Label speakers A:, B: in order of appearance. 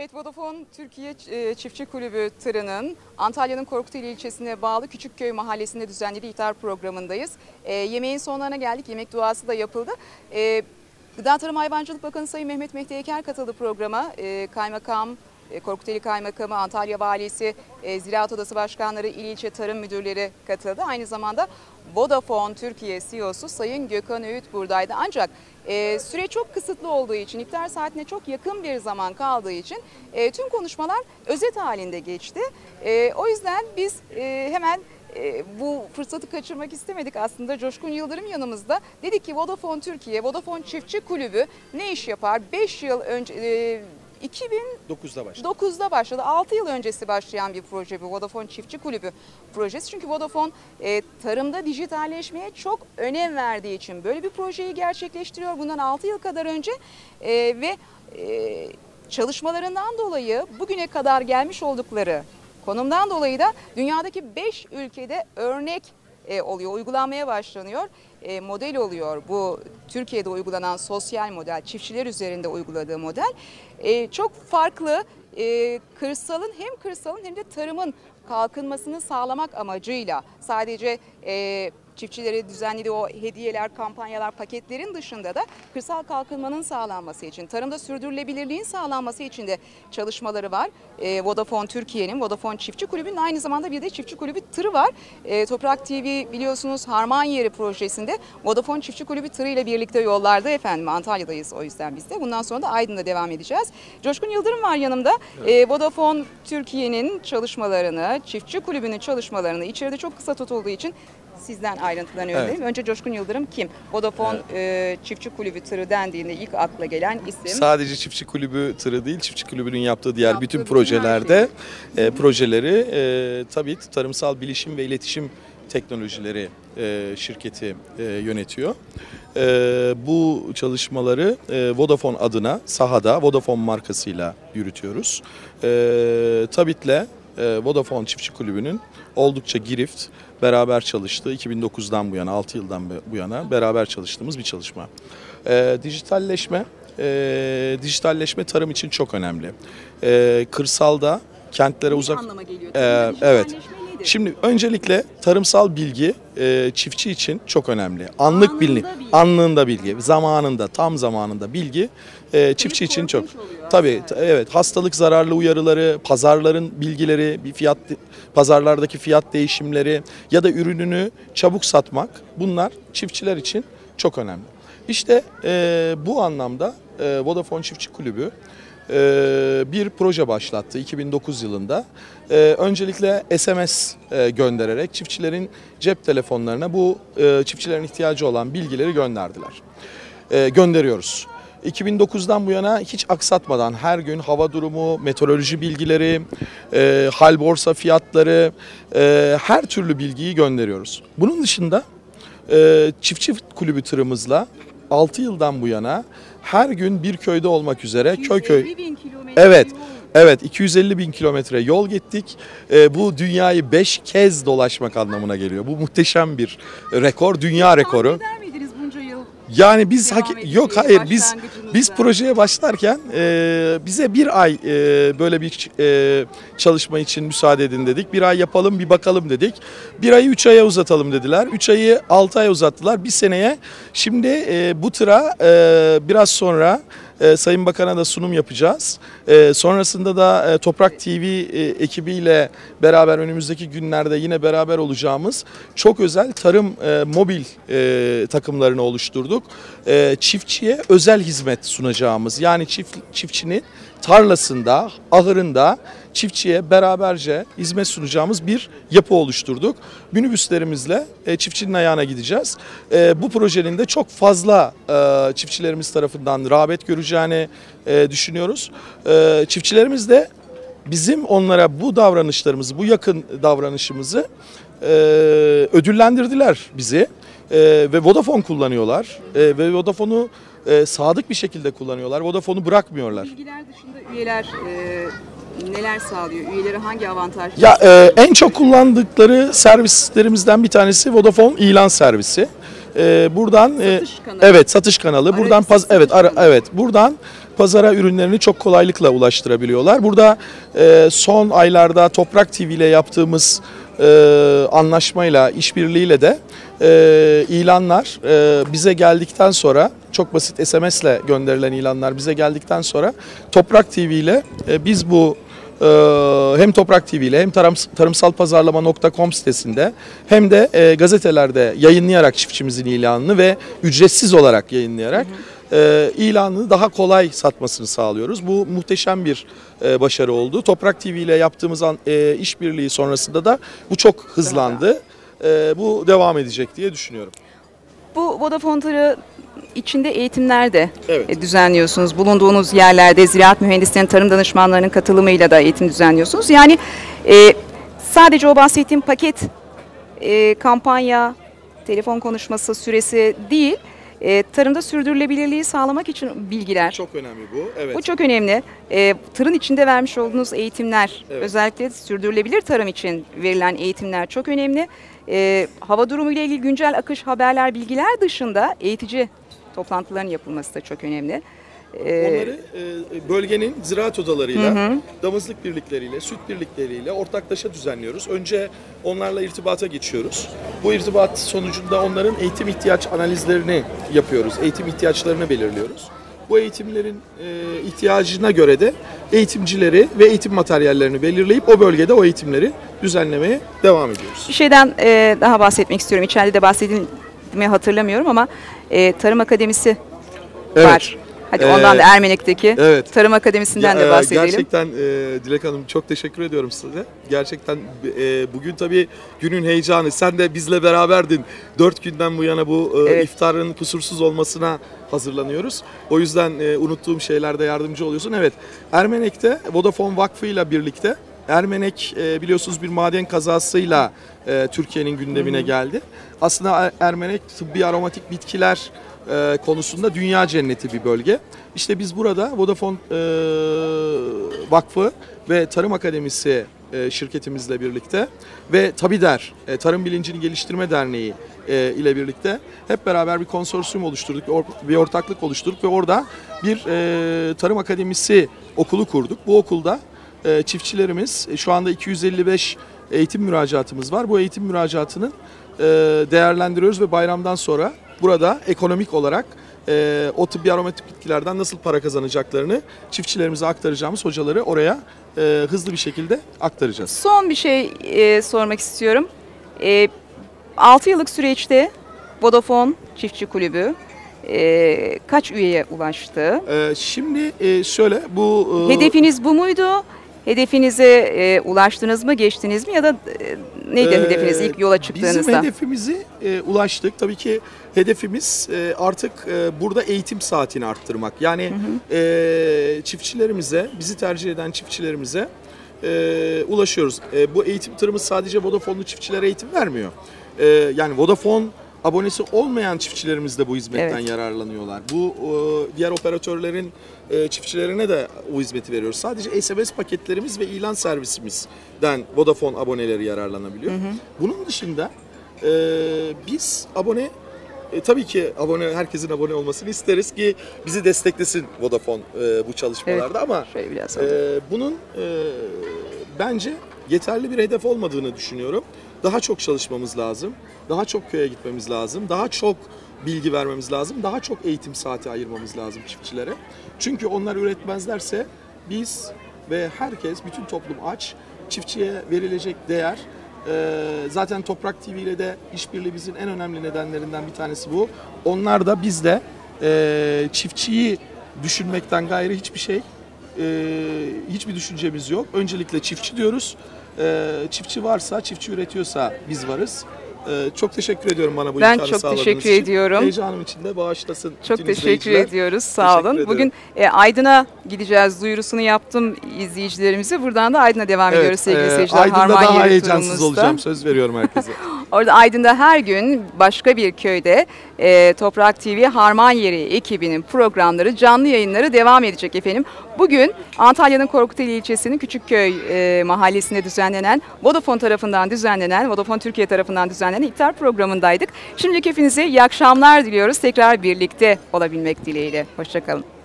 A: Evet Vodafone Türkiye e, Çiftçi Kulübü tırının Antalya'nın Korkuteli ilçesine bağlı Küçükköy mahallesinde düzenlediği iftar programındayız. E, yemeğin sonlarına geldik. Yemek duası da yapıldı. E, Gıda Tarım Hayvancılık Bakanı Sayın Mehmet Mehdi Eker katıldı programa. E, Kaymakam, Korkuteli Kaymakamı, Antalya Valisi, e, Ziraat Odası Başkanları, İl İlçe Tarım Müdürleri katıldı. Aynı zamanda Vodafone Türkiye CEO'su Sayın Gökhan Öğüt buradaydı. Ancak e, süre çok kısıtlı olduğu için, iftar saatine çok yakın bir zaman kaldığı için e, tüm konuşmalar özet halinde geçti. E, o yüzden biz e, hemen e, bu fırsatı kaçırmak istemedik aslında. Coşkun Yıldırım yanımızda. Dedik ki Vodafone Türkiye, Vodafone Çiftçi Kulübü ne iş yapar? 5 yıl önce... E, 2000
B: 9'da başladı.
A: 9'da başladı. 6 yıl öncesi başlayan bir proje bu Vodafone Çiftçi Kulübü projesi. Çünkü Vodafone e, tarımda dijitalleşmeye çok önem verdiği için böyle bir projeyi gerçekleştiriyor. Bundan 6 yıl kadar önce e, ve e, çalışmalarından dolayı bugüne kadar gelmiş oldukları konumdan dolayı da dünyadaki 5 ülkede örnek e, oluyor, uygulanmaya başlanıyor. E, model oluyor bu Türkiye'de uygulanan sosyal model, çiftçiler üzerinde uyguladığı model. E, çok farklı e, kırsalın hem kırsalın hem de tarımın kalkınmasını sağlamak amacıyla sadece e, çiftçilere düzenlediği o hediyeler, kampanyalar, paketlerin dışında da kırsal kalkınmanın sağlanması için, tarımda sürdürülebilirliğin sağlanması için de çalışmaları var. E, Vodafone Türkiye'nin, Vodafone Çiftçi Kulübü'nün aynı zamanda bir de Çiftçi Kulübü tırı var. E, Toprak TV biliyorsunuz Harman Yeri projesinde Vodafone Çiftçi Kulübü tırı ile birlikte yollarda efendim Antalya'dayız o yüzden biz de. Bundan sonra da Aydın'da devam edeceğiz. Coşkun Yıldırım var yanımda. E, Vodafone Türkiye'nin çalışmalarını, Çiftçi Kulübü'nün çalışmalarını içeride çok kısa tutulduğu için sizden ayrıntılarını
B: Evet.
A: öğrenelim. Önce Coşkun Yıldırım kim? Vodafone e, Çiftçi Kulübü tırı dendiğinde ilk akla gelen isim.
B: Sadece çiftçi kulübü tırı değil, çiftçi kulübünün yaptığı diğer
A: Yaptığı
B: bütün projelerde e, projeleri e, tabii tarımsal bilişim ve iletişim teknolojileri e, şirketi e, yönetiyor. E, bu çalışmaları e, Vodafone adına sahada Vodafone markasıyla yürütüyoruz. E, Tabit'le Vodafone Çiftçi Kulübü'nün oldukça girift beraber çalıştığı 2009'dan bu yana 6 yıldan bu yana beraber çalıştığımız bir çalışma. E, dijitalleşme e, dijitalleşme tarım için çok önemli. E, kırsalda kentlere
A: Ne
B: uzak
A: anlama geliyor? Tarımda
B: evet. Şimdi öncelikle tarımsal bilgi e, çiftçi için çok önemli. Anlık bilgi,
A: bilgi.
B: anlığında bilgi, zamanında, tam zamanında bilgi e, çiftçi için çok.
A: oluyor
B: Tabii evet hastalık zararlı uyarıları, pazarların bilgileri, bir fiyat pazarlardaki fiyat değişimleri ya da ürününü çabuk satmak bunlar çiftçiler için çok önemli. İşte e, bu anlamda e, Vodafone Çiftçi Kulübü e, bir proje başlattı 2009 yılında. E, öncelikle SMS e, göndererek çiftçilerin cep telefonlarına bu e, çiftçilerin ihtiyacı olan bilgileri gönderdiler. E, gönderiyoruz. 2009'dan bu yana hiç aksatmadan her gün hava durumu, meteoroloji bilgileri, e, hal borsa fiyatları, e, her türlü bilgiyi gönderiyoruz. Bunun dışında e, çiftçi kulübü tırımızla 6 yıldan bu yana her gün bir köyde olmak üzere köy köy
A: 250 bin kilometre
B: Evet. Evet 250 bin kilometre yol gittik. Ee, bu dünyayı 5 kez dolaşmak anlamına geliyor. Bu muhteşem bir rekor, dünya rekoru. Yani biz
A: Devam
B: hak- yok hayır biz
A: başlangıcınızda.
B: biz projeye başlarken e, bize bir ay e, böyle bir e, çalışma için müsaade edin dedik. Bir ay yapalım bir bakalım dedik. Bir ayı üç aya uzatalım dediler. Üç ayı altı aya uzattılar. Bir seneye şimdi e, bu tıra e, biraz sonra e, Sayın Bakan'a da sunum yapacağız. E, sonrasında da e, Toprak TV e, ekibiyle beraber önümüzdeki günlerde yine beraber olacağımız çok özel tarım e, mobil e, takımlarını oluşturduk. E, çiftçiye özel hizmet sunacağımız yani çift, çiftçinin tarlasında, ahırında çiftçiye beraberce hizmet sunacağımız bir yapı oluşturduk. Minibüslerimizle e, çiftçinin ayağına gideceğiz. E, bu projenin de çok fazla e, çiftçilerimiz tarafından rağbet göreceğini e, düşünüyoruz. Çiftçilerimiz de bizim onlara bu davranışlarımızı, bu yakın davranışımızı ödüllendirdiler bizi. E, ve Vodafone kullanıyorlar. E, ve Vodafone'u e, sadık bir şekilde kullanıyorlar. Vodafone'u bırakmıyorlar.
A: Bilgiler dışında üyeler e, neler sağlıyor? Üyelere hangi avantaj?
B: Ya e, en çok kullandıkları servislerimizden bir tanesi Vodafone ilan servisi. E, buradan e,
A: Satış kanalı.
B: evet satış kanalı.
A: Aracı
B: Buradan paz
A: satış
B: evet ara,
A: kanalı.
B: evet buradan pazara ürünlerini çok kolaylıkla ulaştırabiliyorlar. Burada e, son aylarda Toprak TV ile yaptığımız e, anlaşmayla, işbirliğiyle de e, ilanlar e, bize geldikten sonra çok basit SMS ile gönderilen ilanlar bize geldikten sonra Toprak TV ile e, biz bu e, hem Toprak TV ile hem tarım, tarımsalpazarlama.com sitesinde hem de e, gazetelerde yayınlayarak çiftçimizin ilanını ve ücretsiz olarak yayınlayarak e, ilanını daha kolay satmasını sağlıyoruz. Bu muhteşem bir e, başarı oldu. Toprak TV ile yaptığımız an, e, işbirliği sonrasında da bu çok hızlandı. E, bu devam edecek diye düşünüyorum.
A: Bu Vodafone içinde eğitimler de
B: Evet.
A: e, düzenliyorsunuz. Bulunduğunuz yerlerde ziraat mühendislerinin, tarım danışmanlarının katılımıyla da eğitim düzenliyorsunuz. Yani e, sadece o bahsettiğim paket e, kampanya, telefon konuşması süresi değil, e, tarımda sürdürülebilirliği sağlamak için bilgiler.
B: Çok önemli bu. Evet.
A: Bu çok önemli. E, tırın içinde vermiş olduğunuz eğitimler,
B: Evet.
A: özellikle sürdürülebilir tarım için verilen eğitimler çok önemli. E, hava durumu ile ilgili güncel akış haberler, bilgiler dışında eğitici toplantıların yapılması da çok önemli. E,
B: Onları e, bölgenin ziraat odalarıyla, damızlık birlikleriyle, süt birlikleriyle ortaklaşa düzenliyoruz. Önce onlarla irtibata geçiyoruz. Bu irtibat sonucunda onların eğitim ihtiyaç analizlerini yapıyoruz. Eğitim ihtiyaçlarını belirliyoruz. Bu eğitimlerin e, ihtiyacına göre de eğitimcileri ve eğitim materyallerini belirleyip o bölgede o eğitimleri düzenlemeye devam ediyoruz.
A: Bir şeyden e, daha bahsetmek istiyorum. İçeride de bahsedildi mi hatırlamıyorum ama e, Tarım Akademisi var. Hadi
B: Ee,
A: ondan da Ermenek'teki
B: evet.
A: Tarım Akademisi'nden
B: Ya,
A: de
B: e,
A: bahsedelim.
B: Gerçekten e, Dilek Hanım çok teşekkür ediyorum size. Gerçekten e, bugün tabii günün heyecanı. Sen de bizle beraberdin. Dört günden bu yana bu e,
A: Evet.
B: iftarın kusursuz olmasına hazırlanıyoruz. O yüzden e, unuttuğum şeylerde yardımcı oluyorsun. Evet, Ermenek'te Vodafone Vakfı ile birlikte Ermenek e, biliyorsunuz bir maden kazasıyla e, Türkiye'nin gündemine geldi. Aslında Er- Ermenek tıbbi aromatik bitkiler e, konusunda dünya cenneti bir bölge. İşte biz burada Vodafone e, Vakfı ve Tarım Akademisi e, şirketimizle birlikte ve Tabider e, Tarım Bilincini Geliştirme Derneği e, ile birlikte hep beraber bir konsorsiyum oluşturduk, or- bir ortaklık oluşturduk ve orada bir e, Tarım Akademisi okulu kurduk. Bu okulda e, çiftçilerimiz e, şu anda 255 eğitim müracaatımız var. Bu eğitim müracaatının değerlendiriyoruz ve bayramdan sonra burada ekonomik olarak e, o tıbbi aromatik bitkilerden nasıl para kazanacaklarını çiftçilerimize aktaracağımız hocaları oraya e, hızlı bir şekilde aktaracağız.
A: Son bir şey e, sormak istiyorum. E, 6 yıllık süreçte Vodafone Çiftçi Kulübü e, kaç üyeye ulaştı?
B: E, şimdi e, şöyle bu e,
A: Hedefiniz bu muydu? Hedefinize e, ulaştınız mı, geçtiniz mi ya da e, neydi
B: Ee,
A: hedefiniz ilk yola
B: Bizim
A: çıktığınızda?
B: hedefimizi e, ulaştık. Tabii ki hedefimiz e, artık e, burada eğitim saatini arttırmak. Yani e, çiftçilerimize, bizi tercih eden çiftçilerimize e, ulaşıyoruz. E, bu eğitim tırımız sadece Vodafone'lu çiftçilere eğitim vermiyor. E, yani Vodafone abonesi olmayan çiftçilerimiz de bu hizmetten
A: Evet.
B: yararlanıyorlar. Bu e, diğer operatörlerin e, çiftçilerine de o hizmeti veriyoruz. Sadece SMS paketlerimiz ve ilan servisimizden Vodafone aboneleri yararlanabiliyor. Bunun dışında e, biz abone e, tabii ki abone herkesin abone olmasını isteriz ki bizi desteklesin Vodafone e, bu çalışmalarda ama
A: Şöyle biraz
B: ee, bunun e, bence yeterli bir hedef olmadığını düşünüyorum. Daha çok çalışmamız lazım. Daha çok köye gitmemiz lazım. Daha çok bilgi vermemiz lazım. Daha çok eğitim saati ayırmamız lazım çiftçilere. Çünkü onlar üretmezlerse biz ve herkes, bütün toplum aç. Çiftçiye verilecek değer e, zaten Toprak TV ile de işbirliğimizin en önemli nedenlerinden bir tanesi bu. Onlar da biz de e, çiftçiyi düşünmekten gayrı hiçbir şey ee, hiçbir düşüncemiz yok. Öncelikle çiftçi diyoruz. Ee, çiftçi varsa, çiftçi üretiyorsa biz varız. Ee, çok teşekkür ediyorum bana bu
A: Ben
B: imkanı
A: çok
B: sağladığınız
A: teşekkür
B: için.
A: ediyorum.
B: Heyecanım için de bağışlasın
A: Çok teşekkür
B: izleyiciler.
A: ediyoruz. Sağ
B: Teşekkür
A: olun.
B: ederim.
A: Bugün e, Aydın'a gideceğiz duyurusunu yaptım izleyicilerimize. Buradan da Aydın'a devam ediyoruz sevgili
B: e,
A: seyirciler.
B: Aydın'da
A: Harman
B: daha heyecansız olacağım. Söz veriyorum herkese.
A: Orada Aydın'da her gün başka bir köyde e, Toprak TV Harman Yeri ekibinin programları, canlı yayınları devam edecek efendim. Bugün Antalya'nın Korkuteli ilçesinin Küçükköy e, mahallesinde düzenlenen, Vodafone tarafından düzenlenen, Vodafone Türkiye tarafından düzenlenen iftar programındaydık. Şimdiki hepinize iyi akşamlar diliyoruz. Tekrar birlikte olabilmek dileğiyle. Hoşçakalın.